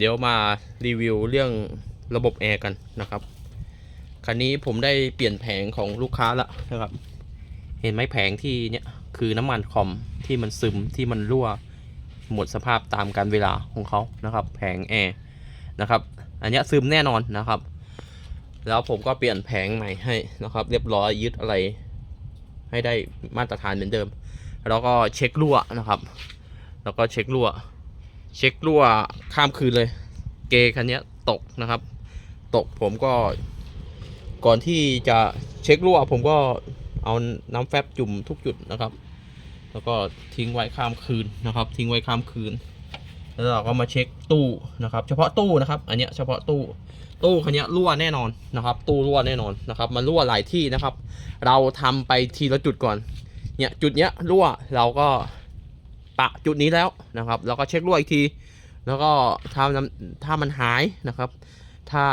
เดี๋ยวมารีวิวเรื่องระบบแอร์กันนะครับคันนี้ผมได้เปลี่ยนแผงของลูกค้าแล้วนะครับ เห็นไหมแผงที่เนี่ยคือน้ำมันคอมที่มันซึมที่มันรั่วหมดสภาพตามการเวลาของเขานะครับ แผงแอร์นะครับอันเนี้ยซึมแน่นอนนะครับ แล้วผมก็เปลี่ยนแผงใหม่ให้นะครับ เรียบร้อยยึดอะไร ให้ได้มาตรฐานเหมือนเดิม แล้วก็เช็ครั่วนะครับ แล้วก็เช็ครั่ว เช็ครั่วข้ามคืนเลย เกคันนี้ตกนะครับ ตกผมก็ ก่อนที่จะเช็ครั่วผมก็เอาน้ำแฟบจุ่มทุกจุดนะครับ แล้วก็ทิ้งไว้ข้ามคืนนะครับ ทิ้งไว้ข้ามคืน แล้วเราก็มาเช็คตู้นะครับ เฉพาะตู้นะครับ อันนี้เฉพาะตู้ตู้คันนี้รั่วแน่นอนนะครับ ตู้รั่วแน่นอนนะครับ มันรั่วหลายที่นะครับ เราทำไปทีละจุดก่อน เนี่ยจุดเนี้ยรั่วเราก็ ปะจุดนี้แล้วนะครับเราก็เช็ครั่วอีกที แล้วก็ถ้าถ้ามันหายนะครับ ถ้า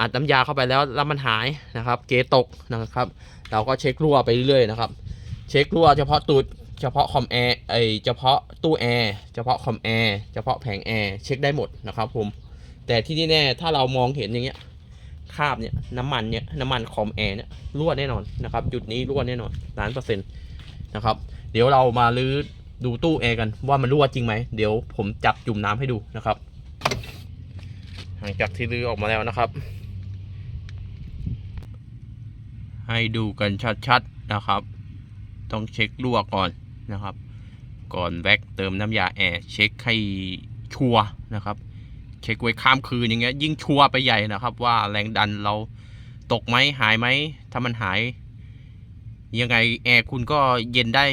อัดน้ำยาเข้าไปแล้วแล้วมันหายนะครับ เกตกนะครับ เราก็เช็ครั่วไปเรื่อยๆนะครับ เช็ครั่วเฉพาะตูดเฉพาะคอมแอร์ไอเฉพาะตู้แอร์เฉพาะคอมแอร์เฉพาะแผงแอร์เช็คได้หมดนะครับผมแต่ที่นี่แน่ถ้าเรามองเห็นอย่างเงี้ยคาบเนี่ยน้ำมันเนี่ยน้ำมันคอมแอร์เนี่ยรั่วแน่นอนนะครับจุดนี้รั่วแน่นอนล้านเปอร์เซ็นต์นะครับ เดี๋ยวเรามาลื้อ ดูตู้แอร์กันว่ามันรั่วจริงไหมเดี๋ยวผมจับจุ่มน้ำให้ดูนะครับ หลังจากที่ลื้อออกมาแล้วนะครับ ให้ดูกันชัดๆนะครับ ต้องเช็ครั่วก่อนนะครับ ก่อนแว็กเติมน้ำยาแอร์เช็คให้ชัวร์นะครับ เช็คไว้ข้ามคืนอย่างเงี้ยยิ่งชัวร์ไปใหญ่นะครับ ว่าแรงดันเราตกไหมหายไหมถ้ามันหาย ยังไงแอร์คุณก็เย็นได้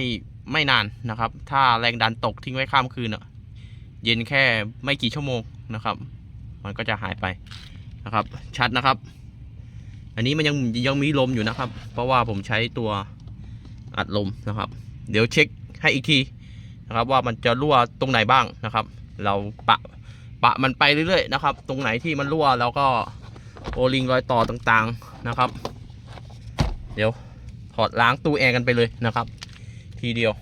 ไม่นานนะครับ ถ้าแรงดันตกทิ้งไว้ข้ามคืนเย็นแค่ไม่กี่ชั่วโมงนะครับ มันก็จะหายไปนะครับ ชัดนะครับ อันนี้มันยังยังมีลมอยู่นะครับ เพราะว่าผมใช้ตัวอัดลมนะครับ เดี๋ยวเช็คให้อีกทีนะครับว่ามันจะรั่วตรงไหนบ้างนะครับ เราปะปะมันไปเรื่อยๆนะครับ ตรงไหนที่มันรั่วเราก็โอลิงรอยต่อต่างๆนะครับ เดี๋ยวถอดล้างตู้แอร์กันไปเลยนะครับ ทีเดียว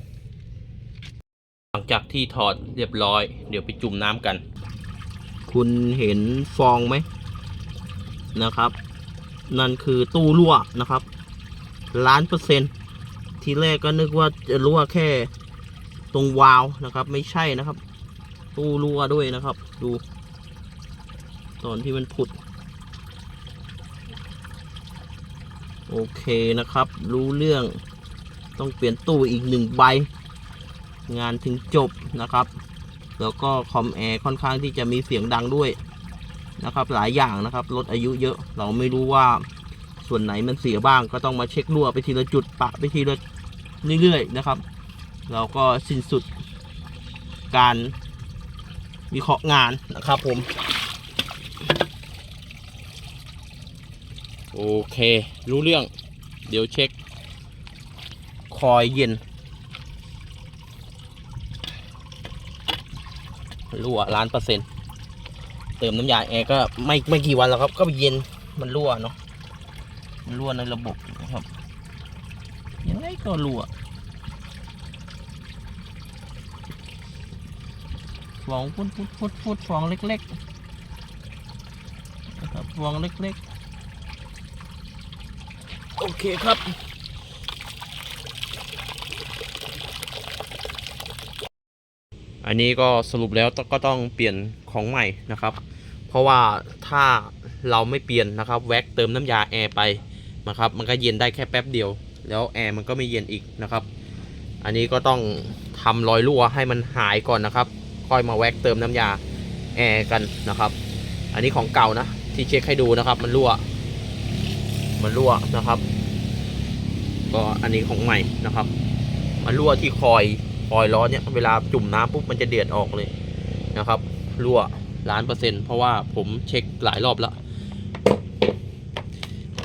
หลังจากที่ถอดเรียบร้อย เดี๋ยวไปจุ่มน้ำกัน คุณเห็นฟองไหมนะครับ นั่นคือตู้รั่วนะครับล้านเปอร์เซ็นต์ทีแรกก็นึกว่าจะรั่วแค่ตรงวาล์วนะครับ ไม่ใช่นะครับ ตู้รั่วด้วยนะครับ ดู ตอนที่มันผุด โอเคนะครับ รู้เรื่อง ต้องเปลี่ยนตู้อีกหนึ่งใบ งานถึงจบนะครับ แล้วก็คอมแอร์ค่อนข้างที่จะมีเสียงดังด้วยนะครับ หลายอย่างนะครับลดอายุเยอะเราไม่รู้ว่าส่วนไหนมันเสียบ้างก็ต้องมาเช็ครั่วไปทีละจุดปะไปทีละเรื่อยๆนะครับ เราก็สิ้นสุดการวิเคราะห์งานนะครับผม โอเค รู้เรื่อง เดี๋ยวเช็ค อยเย็นรั่วล้านเปอร์เซ็นต์เติมน้ำยาแอร์ก็ไม่ไม่กี่วันแล้วครับ ก็เย็นมันรั่วเนาะมันรั่วในระบบนะครับยังไงก็รั่วฟองพุดพุดพุดพุดฟองเล็กๆนะครับฟองเล็กๆ โอเคครับ อันนี้ก็สรุปแล้วก็ต้องเปลี่ยนของใหม่นะครับ เพราะว่าถ้าเราไม่เปลี่ยนนะครับแว็กเติมน้ำยาแอร์ไปนะครับมันก็เย็นได้แค่แป๊บเดียว แล้วแอร์มันก็ไม่เย็นอีกนะครับ อันนี้ก็ต้องทำรอยรั่วให้มันหายก่อนนะครับ ค่อยมาแว็กเติมน้ำยาแอร์กันนะครับ อันนี้ของเก่านะที่เช็คให้ดูนะครับ มันรั่ว มันรั่วนะครับ ก็อันนี้ของใหม่นะครับ มันรั่วที่คอย คอยล้อเนี่ยเวลาจุ่มน้ำปุ๊บมันจะเดือดออกเลยนะครับรั่วล้านเปอร์เซ็นต์เพราะว่าผมเช็คหลายรอบแล้ว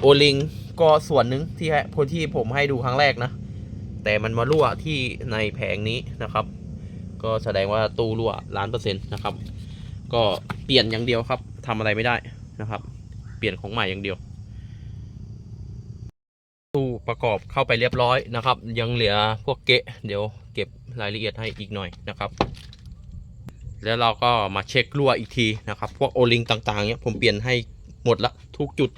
โอลิงก็ส่วนหนึ่งที่ให้คนที่ผมให้ดูครั้งแรกนะ แต่มันมารั่วที่ในแผงนี้นะครับ ก็แสดงว่าตู้รั่วล้านเปอร์เซ็นต์นะครับ ก็เปลี่ยนอย่างเดียวครับทำอะไรไม่ได้นะครับ เปลี่ยนของใหม่อย่างเดียว ตู้ประกอบเข้าไปเรียบร้อยนะครับ ยังเหลือพวกเกะเดี๋ยว เก็บรายละเอียดให้อีกหน่อยนะครับ แล้วเราก็มาเช็ครั่วอีกทีนะครับ พวกโอลิงต่างๆเนี่ยผมเปลี่ยนให้หมดละทุกจุด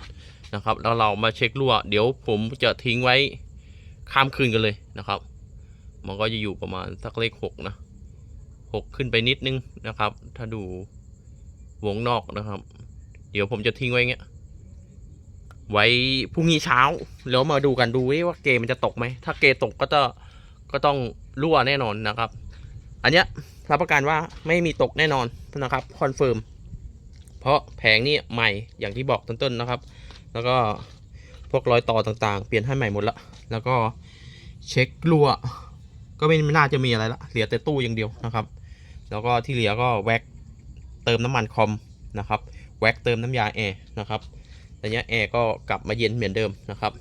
นะครับ แล้วเรามาเช็ครั่ว เดี๋ยวผมจะทิ้งไว้ข้ามคืนกันเลยนะครับ มันก็จะอยู่ประมาณสักเลขหกนะหกขึ้นไปนิดนึงนะครับ ถ้าดูวงนอกนะครับ เดี๋ยวผมจะทิ้งไว้เงี้ย ไว้พรุ่งนี้เช้า แล้วมาดูกันดูว่าเกมมันจะตกไหม ถ้าเกตกก็จะ ก็ต้องรั่วแน่นอนนะครับ อันเนี้ยรับประกันว่าไม่มีตกแน่นอนนะครับคอนเฟิร์มเพราะแผงนี่ใหม่อย่างที่บอกต้นๆนะครับ แล้วก็พวกรอยต่อต่างๆ เปลี่ยนให้ใหม่หมดละแล้วก็เช็ครั่ว ก็ไม่น่าจะมีอะไรละเหลือแต่ตู้อย่างเดียวนะครับ แล้วก็ที่เหลือก็แว็กเติมน้ำมันคอมนะครับแว็กเติมน้ำยาแอร์นะครับแต่เนี้ยแอร์ก็กลับมาเย็นเหมือนเดิมนะครับ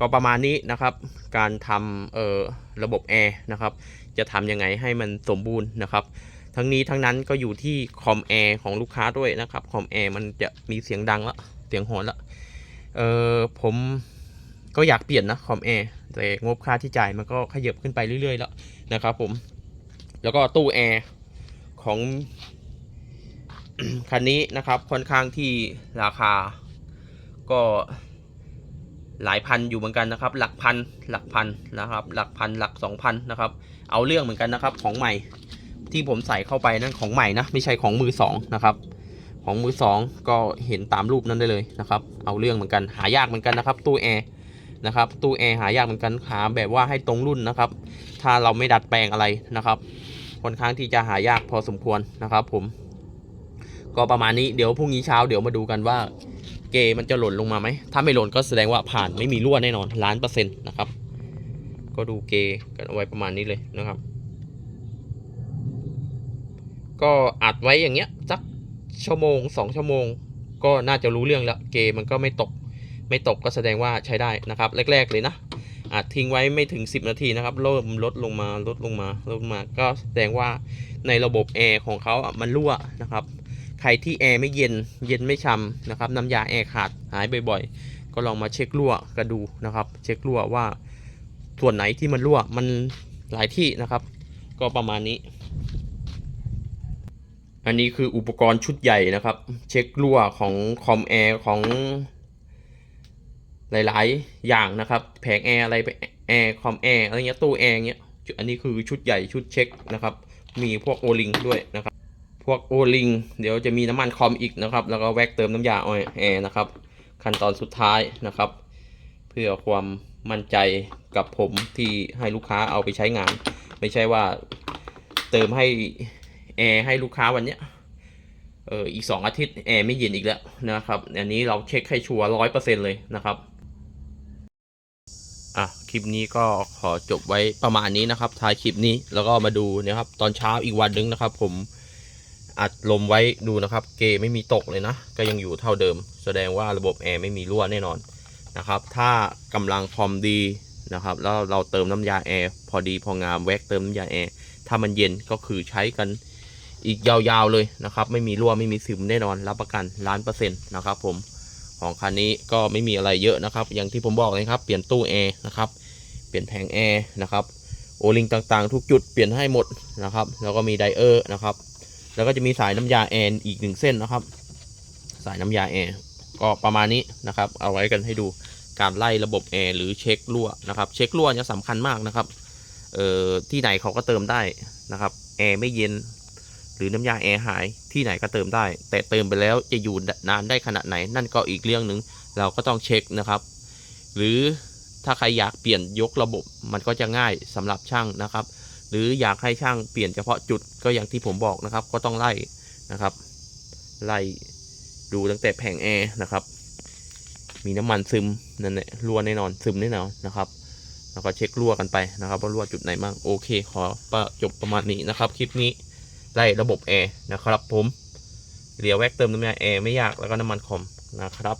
ก็ประมาณนี้นะครับ การทำเอ่อระบบแอร์นะครับจะทำยังไงให้มันสมบูรณ์นะครับ ทั้งนี้ทั้งนั้นก็อยู่ที่คอมแอร์ของลูกค้าด้วยนะครับคอมแอร์มันจะมีเสียงดังละเสียงหอนละเออผมก็อยากเปลี่ยนนะคอมแอร์แต่งบค่าที่จ่ายมันก็ขยับขึ้นไปเรื่อยๆแล้วนะครับผม แล้วก็ตู้แอร์ของคันนี้นะครับค่อนข้างที่ราคาก็ หลายพันอยู่เหมือนกันนะครับ หลักพันหลักพันนะครับ หลักพันหลักสองพันนะครับ เอาเรื่องเหมือนกันนะครับ ของใหม่ที่ผมใส่เข้าไปนั่นของใหม่นะไม่ใช่ของมือสองนะครับ ของมือสองก็เห็นตามรูปนั้นได้เลยนะครับ เอาเรื่องเหมือนกันหายากเหมือนกันนะครับ ตู้แอร์นะครับตู้แอร์หายากเหมือนกันหาแบบว่าให้ตรงรุ่นนะครับ ถ้าเราไม่ดัดแปลงอะไรนะครับค่อนข้างที่จะหายากพอสมควรนะครับ ผม ก็ประมาณนี้เดี๋ยวพรุ่งนี้เช้าเดี๋ยวมาดูกันว่า เกมันจะหล่นลงมาไหม ถ้าไม่หล่นก็แสดงว่าผ่านไม่มีรั่วแน่นอนล้านเปอร์เซ็นต์นะครับ ก็ดูเกกันเอาไว้ประมาณนี้เลยนะครับ ก็อัดไว้อย่างเงี้ยสักชั่วโมงสองชั่วโมง ก็น่าจะรู้เรื่องแล้วเกมันก็ไม่ตก ไม่ตกก็แสดงว่าใช้ได้นะครับ แรก ๆ เลยนะอัดทิ้งไว้ไม่ถึง 10 นาทีนะครับเริ่มลดลงมาลดลงมาลดลงมา ก็แสดงว่าในระบบแอร์ของเขาอะมันรั่วนะครับ ใครที่แอร์ไม่เย็นเย็นไม่ช่ำนะครับน้ำยาแอร์ขาดหายบ่อยๆ ก็ลองมาเช็ครั่วกันดูนะครับ เช็ครั่วว่าส่วนไหนที่มันรั่วมันหลายที่นะครับ ก็ประมาณนี้ อันนี้คืออุปกรณ์ชุดใหญ่นะครับ เช็ครั่วของคอมแอร์ของหลาย ๆ อย่างนะครับแผงแอร์อะไรไปแอร์คอมแอร์อะไรเงี้ยตู้แอร์เงี้ยอันนี้คือชุดใหญ่ชุดเช็คนะครับ มีพวกโอลิงด้วยนะครับ พวกโอลิงเดี๋ยวจะมีน้ำมันคอมอีกนะครับ แล้วก็แว็กเติมน้ำยาออยแอร์นะครับ ขั้นตอนสุดท้ายนะครับ เพื่อความมั่นใจกับผมที่ให้ลูกค้าเอาไปใช้งาน ไม่ใช่ว่าเติมให้แอร์ให้ลูกค้าวันเนี้ยเอออีกสองอาทิตย์แอร์ไม่เย็นอีกแล้วนะครับอันนี้เราเช็คให้ชัวร์ร้อยเปอร์เซ็นเลยนะครับอะคลิปนี้ก็ขอจบไว้ประมาณนี้นะครับท้ายคลิปนี้แล้วก็มาดูนะครับตอนเช้าอีกวันนึงนะครับ ผม อัดลมไว้ดูนะครับ เกไม่มีตกเลยนะ ก็ยังอยู่เท่าเดิม แสดงว่าระบบแอร์ไม่มีรั่วแน่นอนนะครับ ถ้ากำลังคอมดีนะครับ แล้วเราเติมน้ำยาแอร์พอดีพองามแว็กเติมน้ำยาแอร์ถ้ามันเย็นก็คือใช้กันอีกยาวๆเลยนะครับ ไม่มีรั่วไม่มีซึมแน่นอน รับประกันล้านเปอร์เซ็นต์นะครับ ผมของคันนี้ก็ไม่มีอะไรเยอะนะครับ อย่างที่ผมบอกเลยครับ เปลี่ยนตู้แอร์นะครับ เปลี่ยนแผงแอร์นะครับ โอลิงต่างๆ ทุกจุดเปลี่ยนให้หมดนะครับ แล้วก็มีไดเออร์นะครับ แล้วก็จะมีสายน้ำยาแอร์อีกหนึ่งเส้นนะครับ สายน้ำยาแอร์ก็ประมาณนี้นะครับ เอาไว้กันให้ดูการไล่ระบบแอร์หรือเช็ครั่วนะครับ เช็ครั่วเนี่ยสำคัญมากนะครับเอ่อที่ไหนเขาก็เติมได้นะครับแอร์ไม่เย็นหรือน้ำยาแอร์หายที่ไหนก็เติมได้ แต่เติมไปแล้วจะอยู่นานได้ขนาดไหน นั่นก็อีกเรื่องหนึ่งเราก็ต้องเช็คนะครับ หรือถ้าใครอยากเปลี่ยนยกระบบมันก็จะง่ายสำหรับช่างนะครับ หรืออยากให้ช่างเปลี่ยนเฉพาะจุดก็อย่างที่ผมบอกนะครับ ก็ต้องไล่นะครับ ไล่ดูตั้งแต่แผงแอร์นะครับ มีน้ำมันซึมนั่นแหละรั่วแน่นอนซึมแน่นอนนะครับ แล้วก็เช็ครั่วกันไปนะครับ ว่ารั่วจุดไหนบ้างโอเค ขอประจบประมาณนี้นะครับ คลิปนี้ไล่ระบบแอร์นะครับผมเหลียวแวกเติมน้ำยาแอร์ไม่ยากแล้วก็น้ำมันคอมนะครับ